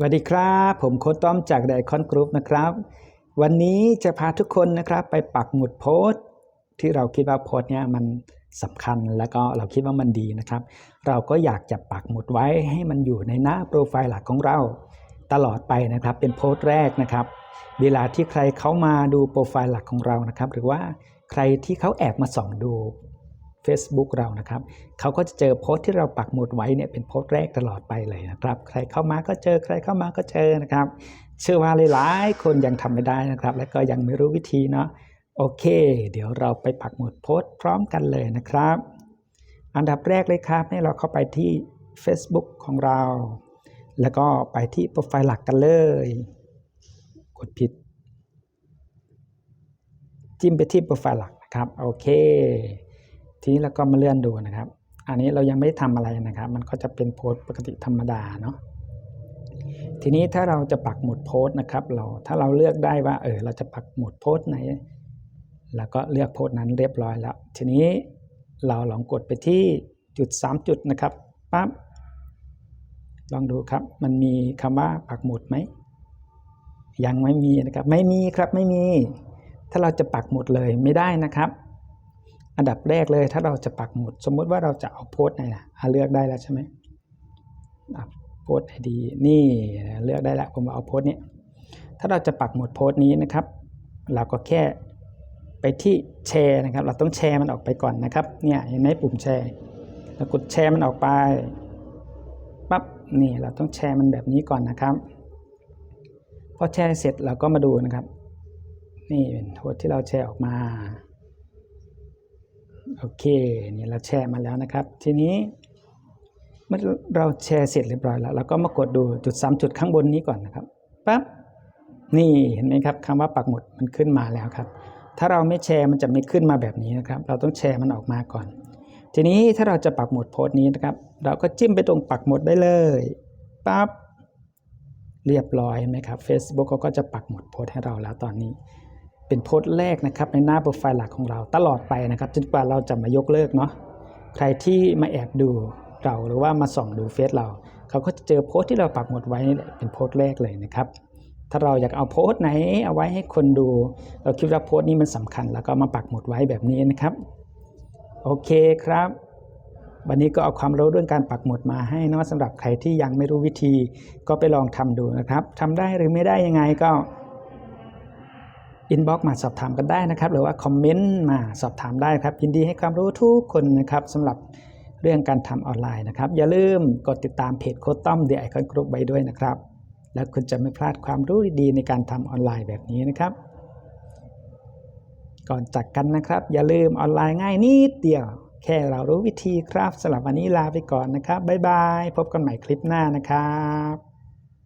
สวัสดีครับ ผมโค้ดต้อมจากไดคอนกรุ๊ปนะครับ วันนี้จะพาทุกคนนะครับไปปักหมุดโพสต์ที่เราคิดว่าโพสต์เนี้ยมันสำคัญแล้วก็เราคิดว่ามันดีนะครับ เราก็อยากจะปักหมุดไว้ให้มันอยู่ในหน้าโปรไฟล์หลักของเราตลอดไปนะครับ เป็นโพสต์แรกนะครับ เวลาที่ใครเขามาดูโปรไฟล์หลักของเรานะครับ หรือว่าใครที่เขาแอบมาส่องดู Facebook เรานะครับเขาก็จะเจอโพสต์ที่เราปักหมุดไว้เนี่ยเป็นโพสต์แรกตลอดไปเลยนะครับ ใครเข้ามาก็เจอใครเข้ามาก็เจอนะครับ เชื่อว่าหลายๆคนยังทำไม่ได้นะครับ และก็ยังไม่รู้วิธีเนาะโอเค เดี๋ยวเราไปปักหมุดโพสต์พร้อมกันเลยนะครับ อันดับแรกเลยครับให้เราเข้าไปที่ Facebook ของเรา แล้วก็ไปที่โปรไฟล์หลักกันเลย กดผิด จิ้มไปที่โปรไฟล์หลักนะครับ โอเค ทีนี้เราก็มาเลื่อนดูนะครับ อันนี้เรายังไม่ได้ทำอะไรนะครับ มันก็จะเป็นโพสต์ปกติธรรมดาเนาะทีนี้ถ้าเราจะปักหมุดโพสต์นะครับ เราถ้าเราเลือกได้ว่าเออเราจะปักหมุดโพสต์ไหน แล้วก็เลือกโพสต์นั้นเรียบร้อยแล้ว ทีนี้เราลองกดไปที่จุด 3 จุดนะครับปั๊บลองดูครับ มันมีคำว่าปักหมุดไหมยังไม่มีนะครับ ไม่มีครับไม่มี ถ้าเราจะปักหมุดเลยไม่ได้นะครับ อันดับแรกเลยถ้าเราจะปักหมุด สมมุติว่าเราจะเอาโพสต์ไหนนะอะเลือกได้แล้วใช่ไหมโพสต์ไอดีนี่เลือกได้แล้วผมเอาโพสต์นี้ถ้าเราจะปักหมุดโพสต์นี้นะครับ เราก็แค่ไปที่แชร์นะครับ เราต้องแชร์มันออกไปก่อนนะครับเนี่ยเห็นไหมปุ่มแชร์เรากดแชร์มันออกไปปั๊บนี่เราต้องแชร์มันแบบนี้ก่อนนะครับพอแชร์เสร็จเราก็มาดูนะครับ นี่เป็นโพสต์ที่เราแชร์ออกมา โอเคนี่เราแชร์มาแล้วนะครับ ทีนี้เมื่อเราแชร์เสร็จเรียบร้อยแล้วเราก็มากดดูจุด 3 จุดข้างบนนี้ก่อนนะครับปั๊บนี่เห็นไหมครับคำว่าปักหมุดมันขึ้นมาแล้วครับ ถ้าเราไม่แชร์มันจะไม่ขึ้นมาแบบนี้นะครับ เราต้องแชร์มันออกมาก่อน ทีนี้ถ้าเราจะปักหมุดโพสต์นี้นะครับ เราก็จิ้มไปตรงปักหมุดได้เลยปั๊บเรียบร้อยเห็นไหมครับ Facebook เขาก็จะปักหมุดโพสต์ให้เราแล้วตอนนี้ เป็นโพสต์แรกนะครับในหน้าโปรไฟล์หลักของเราตลอดไปนะครับจนกว่าเราจะมายกเลิกเนาะใครที่มาแอบดูเราหรือว่ามาส่องดูเฟซเรา เขาก็จะเจอโพสต์ที่เราปักหมุดไว้นี่แหละเป็นโพสต์แรกเลยนะครับ ถ้าเราอยากเอาโพสต์ไหนเอาไว้ให้คนดู เราคิดว่าโพสต์นี้มันสำคัญ แล้วก็มาปักหมุดไว้แบบนี้นะครับ โอเคครับ วันนี้ก็เอาความรู้เรื่องการปักหมุดมาให้นะสำหรับใครที่ยังไม่รู้วิธี ก็ไปลองทำดูนะครับทำได้หรือไม่ได้ยังไงก็ อินบ็อกมาสอบถามกันได้นะครับ หรือว่าคอมเมนต์มาสอบถามได้ครับ ยินดีให้ความรู้ทุกคนนะครับสำหรับเรื่องการทำออนไลน์นะครับ อย่าลืมกดติดตามเพจโค้ดต้อมเดอะไอคอนกรุ๊ปไว้ด้วยนะครับ แล้วคุณจะไม่พลาดความรู้ดีๆในการทำออนไลน์แบบนี้นะครับ ก่อนจากกันนะครับ อย่าลืมออนไลน์ง่ายนิดเดียว แค่เรารู้วิธีครับสำหรับวันนี้ลาไปก่อนนะครับบ๊ายบายพบกันใหม่คลิปหน้านะครับ